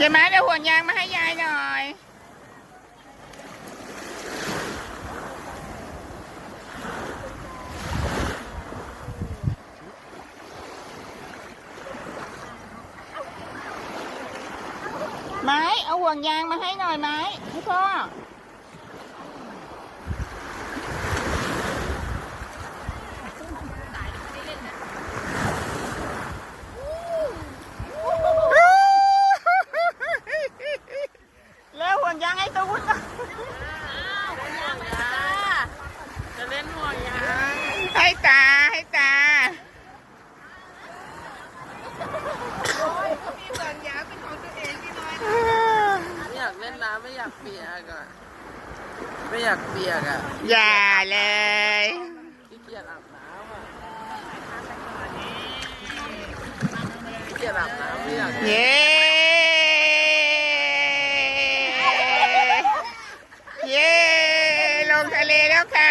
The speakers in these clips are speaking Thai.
ยายมาเดี๋ยวห่วงยางมาให้ยายหน่อยไม้เอาห่วงยางมาให้หน่อยไม้ให้พ่อ แล้วห่วงยางให้ตูน จะเล่นห่วงยาง ให้ตา ให้ตา มีห่วงยางเป็นของตัวเองพี่น้อยไม่อยากเล่นน้ำไม่อยากเปียกอะไม่อ ยากเปียกอะอย่าเลยขี้เกียจอาบน้ำอะขี้เกียจอาบน้ำไม่อยากเย้เย้ ลงทะเลแล้วค่ะ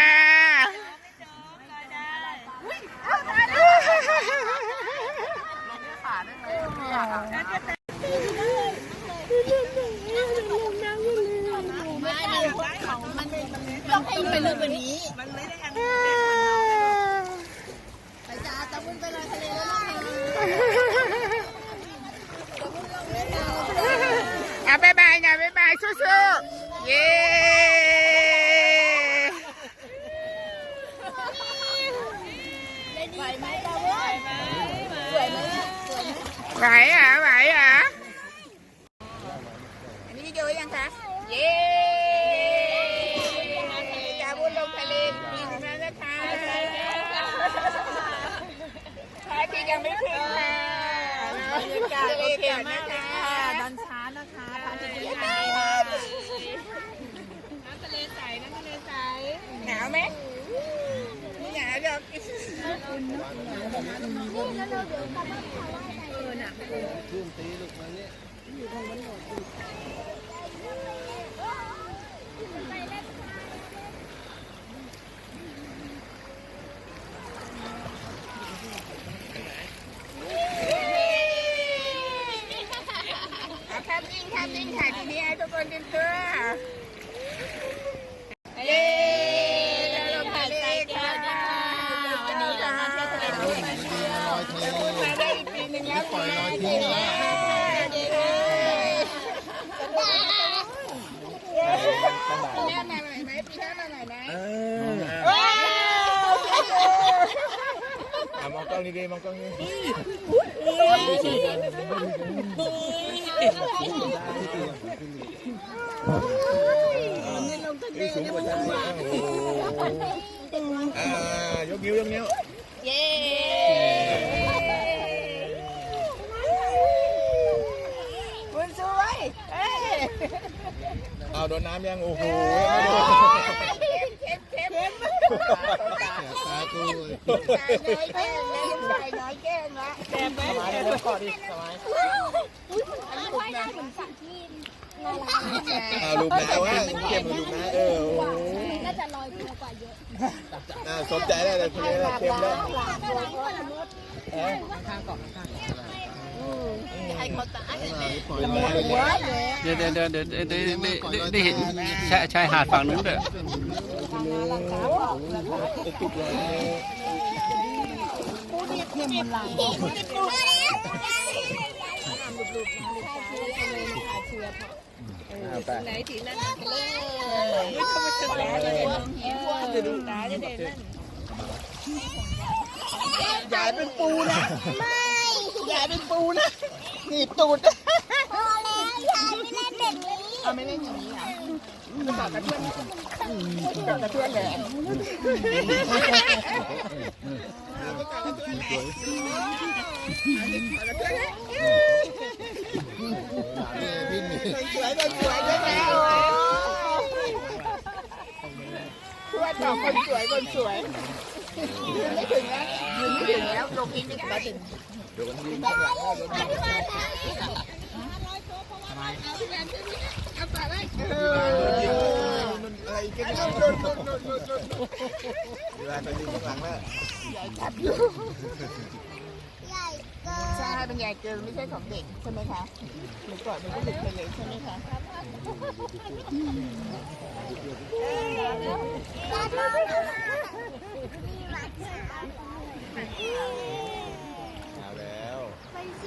ต้องให้ไปลึกกว่านี้ไปจ้าตะวุ้นไปลอยทะเลแล้วนะคะเอาบายบายหน่อยบายบายสู้ๆเย้ไหวไหมตะวุ้นสวยไหมสวยไหมไหวเหรอะไหวเหรอะอันนี้วิดีโอยังคะเย้จาบุญลงทะเลปีนแล้วนะคะพระอาทิต ยังไม่ขึ้นค่ะบรรยากาศโอเคมากเลยค่ะดันช้านะคะพระอาทิตย์ยังไม่ขึ้นค่ะน้ำทะเลใสน้ำทะเลใสหนาวไหมไม่หนาวหรอกเอาครับนิ่ง ครับนิ่งค่ะทีนี้ให้ทุกคนเตรียมตัวเย้เราลงทะเลค่ะวันนี้เรามาเที่ยวทะเลด้วยกันค่ะมาได้อีกปีหนึงแล้วปล่อยลอยทิ้งปีหน้ามาหน่อยไหมปีหน้ามาหน่อยไหมว้าวมองกล้องดีๆมองกล้องนี้ นี่สูงกว่าฉันมากโอ้โหอ่ายกนิ้วยกนิ้วเย้คุณสวยเอ้ยเอาโดนน้ำยังโอ้โหเข็มเข็มเข็มตากูใส่น้อยแก้งน้อยแก้งละแก้มไหมสมัยเดี๋ยวก่อนดิสมัยว่าย น้ำเหมือนสัตว์ที่ลอยอ่าลูกน้าว่าเก็บลูกน้าเออโอ้โหน่าจะลอยตัวกว่าเยอะอ่าสนใจได้เลยทีนี้เราเค็มแล้วให้เขาตายปล่อยมาเลยเดี๋ยวเดี๋ยเดี๋ยวเดี๋ยวเดี๋ยวเดี๋ยวได้ได้เห็นชายชายหาดฝั่งนู้นด้วยติดเลย ไหนถีนั่นน่ะไม่ต้องมาถึงแล้วเลยน้องหิวจะดูตาจะเด่นนั่นยายเป็นปูนะ ไม่ยายเป็นปูนะหนีบตูดพอแล้วยายไม่เล่นแบบนี้เอาไม่เล่นอย่างนี้อะจะบอกกับเพื่อนบอกกับเพื่อนเลยส วยคนสวยด้วยนะโอ้ยช่วดต่อคนสวยคนสวยยืนไม่ถึงแล้วยืนไม่ถึงแล้วลงอีกไม่ได้เดี๋ยวผมยืนข้างหลังให้รถมาเอออะไรกันเนี่ยเวลาไปดูนข้างหลังแล้ว ใหญ่เกิน ป็นใหญ่เกินไม่ใช่ของเด็กใช่ไหมคะหนูก่อนมันก็หลุดไปเลยใช่ไหมคะเอาแล้ว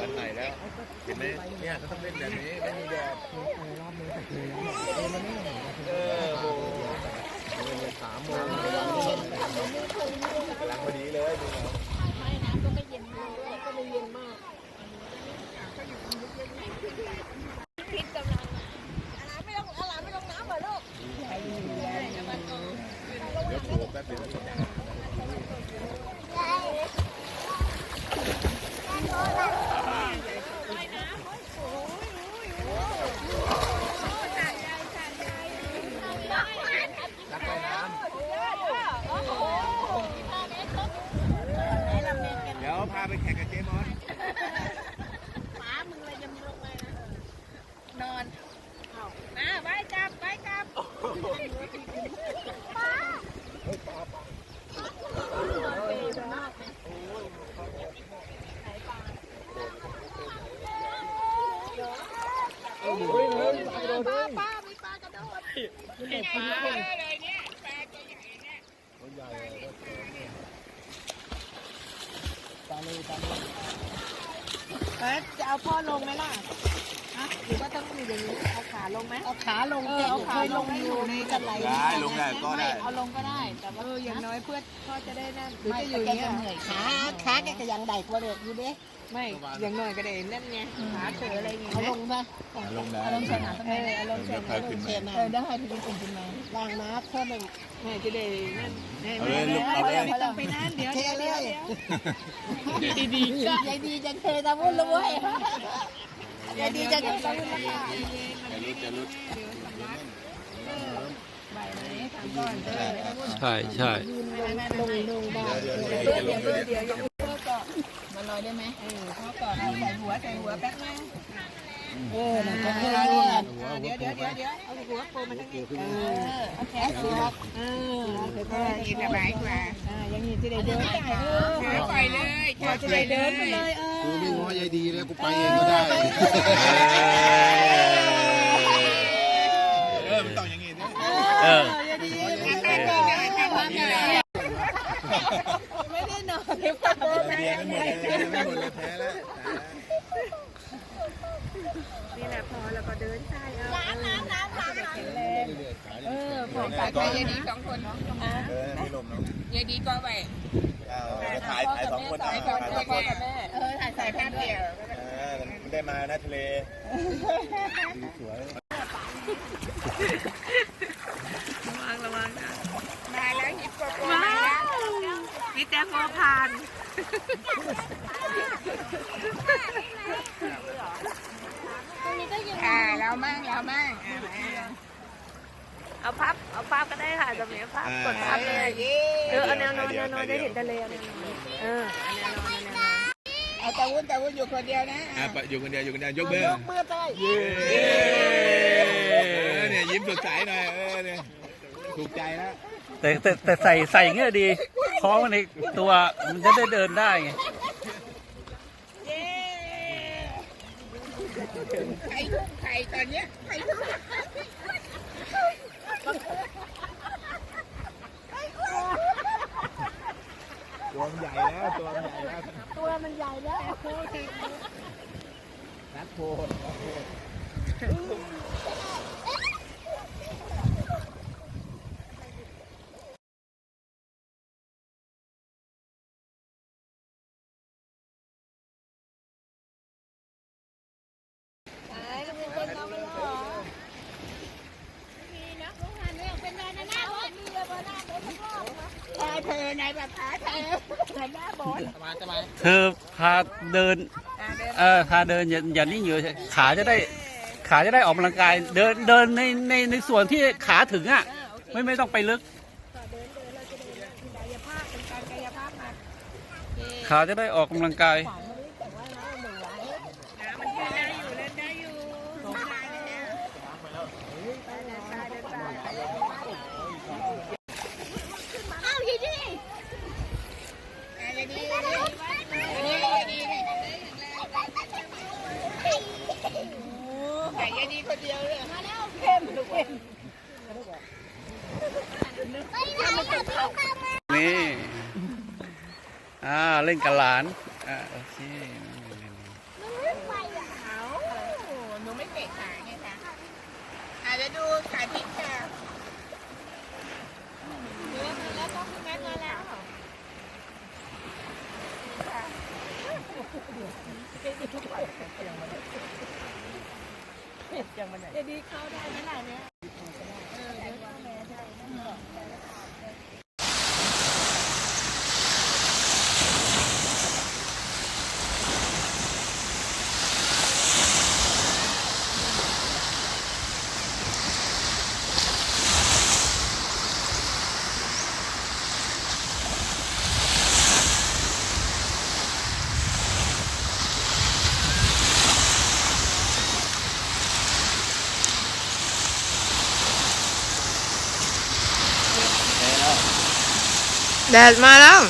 วันไหนแล้วเห็นไหมเนี่ยก็ต้องเล่นแบบนี้ไม่มีแดดเออโอ้โหสามโมงกำลังพอดีเลยดูนะ เดี๋ยวโผล่แป๊บเดียว เดี๋ยวพา ไปแข่งกับเจมอน นอนมาไปจับไปจับ เอ๊ะจะเอาพ่อลงไหมล่ะฮะหรือว่าต้องมีอย่างนี้ เอาขาลงไหมเอาขาลงเออเอาขาลงอยู่ในกระไหลได้ลงได้ก็ได้ เอาลงก็ได้ แต่ว่าเอออย่างน้อยเพื่อพ่อจะได้นั่นหรือไม่จะอแต่ยู่แกเนี่ยจะเหนื่อยขาขาแกก็ยังได้กว่าเด็กอยู่เด้ ไม่อย่างน้อยก็ได้นั่นไงขาเฉยอะไรอย่างเงี้ยเอาลงมาลงได้เอาลงเชนะเอออารมณ์เฉเดี๋ยยวค่อยขึ้นเชมานะเออได้ให้พี่เป็นขึ้นมาล่างน้ำเพิ่มหนึ่งแม่จะได้นั่นเอาเลยลูกเอาเลยไม่ต้องไปนั่นเดี๋ยวเทเดี๋ยวเลเดี๋ยวยดีดียายดีจะเทตะวุ่นเลยเว้ยยายดีจะเทตะวุ่นละค่ะจะรุดจะรุดใช่ใช่ ลงลงได้เดี๋ยวเดี๋ยวเดี๋ยวเดี๋ยวมาลอยได้ไหมเออพ่อก่อนเอาใส่หัวใส่หัวแป๊บนึงเออนะก็เทเดี๋เลยยวเดี๋ยวเดี๋ยวเดี๋ยวเดี๋ยวเอาหัวโผล่มาทางนี้เออเอาแขนเสือกเออเดี๋ยวพ่อจะสบายกว่าอ่าอย่างนี้จะได้เดินได้เออปล่อยเลยพอจะได้เดินไปเลยเออกูไม่ง้อยายดีแล้วกูไปเองก็ได้เออมันต้องอย่างงี้ด้วยเออ ไม่ได้นอนเดี๋ยวพ่อเบียร์กันหมดเลยเบียร์กันหมดเลยแพ้แล้วนี่แหละพอแล้วก็เดินใช่เอาน้ำน้ำน้ำน้ำแข็งแรงเออของสายไปยายดีสองคนเนาะเออไม่ลมเนาะยายดีก็ไปถ่ายถ่ายสองคนถ่ายสองคนกับแม่เออถ่ายสายแป๊บเดียวมันได้มานะทะเลสวยระวังระวังนะมาแล้วฮิปโปโปมา แล้วมีแต่โฟพานอ่าแล้วมั่งแล้วมั่งเอาพับเอาพับก็ได้ค่ะแบบนี้พับกดพับเลยเออเอาแนวนอนแนวนอนได้เห็นทะเลเอาแนวนอนเออเอาแนวนอนเอาแนวนอนเอาตะวุ่นตะวุ่นอยู่คนเดียวนะอะอยู่คนเดียวอยู่คนเดียวยกเบอร์ยกมือได้เย้เนี่ยยิ้มสดใสหน่อยเออเนี่ยถูกใจแล้วแต่แต่แต่ใส่ใส่อย่างเงี้ยดี ท้องไว้ในตัวมันจะได้เดินได้ไงไข่ไข่ตอนเนี้ยไข่ทุก ตัวมันใหญ่แล้วตัวมันใหญ่แล้ว ตัวมันใหญ่แล้ว นัดโพดพาเธอนาย แบบพาเธอเธอหน้าบอลเธอพาเดินเออพาเดินอย่าอย่านิ่งอยู่ขาจะได้ขาจะได้ออกกำลังกาย เดินเดินในในในส่วนที่ขาถึงอะ ไม่ไม่ต้องไปลึกขาจะได้ออกกำลังกาย มันยืนได้อยู่เล่นได้อยู่ ไก่ยายดีคนเดียวเลยเข้มลูกเข้ม นี่ อ่า เล่นกับหลาน อ่า โอเค เอาหนูไม่เตะขาไงคะอาจจะดูสายพิษค่ะเนื้อมาแล้วต้องแม่มาแล้วจะดีเข้าได้ไหมล่ะเนี่ย แดดมาแล้ว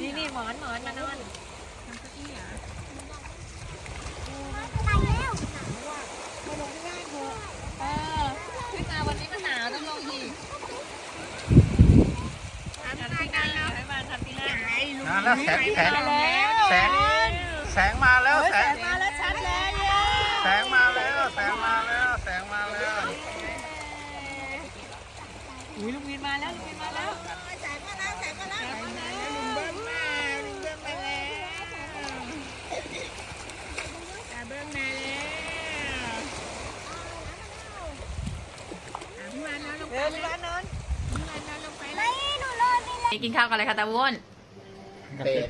นี่นี่หม อนหมอนมานอนเออขึ้นมาวันนี้ก็หนาวต้องลงอีกทำที่หน้าให้มาทำที่หน้ามาแล้วแสงแสงแสงแสงมาแล้วแสง มาแล้วชัดแล้วเย้ แสงมาแล้วแสงมาแล้วแสงมาแล้ว อุ้ยลุงวินมาแล้วลุงวินมาแล้วแสงมาแล้วแสงมาแล้วแสงมาแล้วลุงเบิ้มมาลุงเบิ้มมาแล้วตาเบิ้มมาแล้วพี่วานนอนลงไปพี่วานนอนพี่วานนอนลงไปเลย กินข้าวกันอะไรคะตาวุ้นเป็ด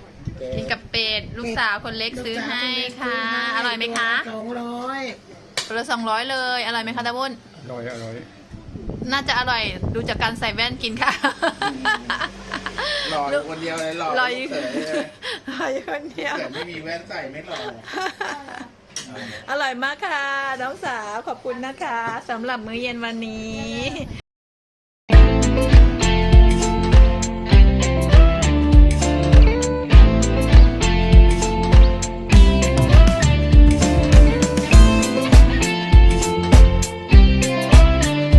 กินกับเป็ดลูกสาวคนเล็กซื้อให้ค่ะ อร่อยไหมคะสองร้อยตัวละสองร้อยเลยอร่อยไหมคะตาวุ้นอร่อยอร่อยน่าจะอร่อยดูจากการใส่แว่นกินค่ะหล่ออยู่คนเดียวเลยหล่อรออยู่เฉยเลยรออยู่คนเดียวแต่ไม่มีแว่นใส่ไม่หล่ออร่อยมากค่ะ น้องสาวขอบคุณนะคะสำหรับมื้อเย็นวันนี้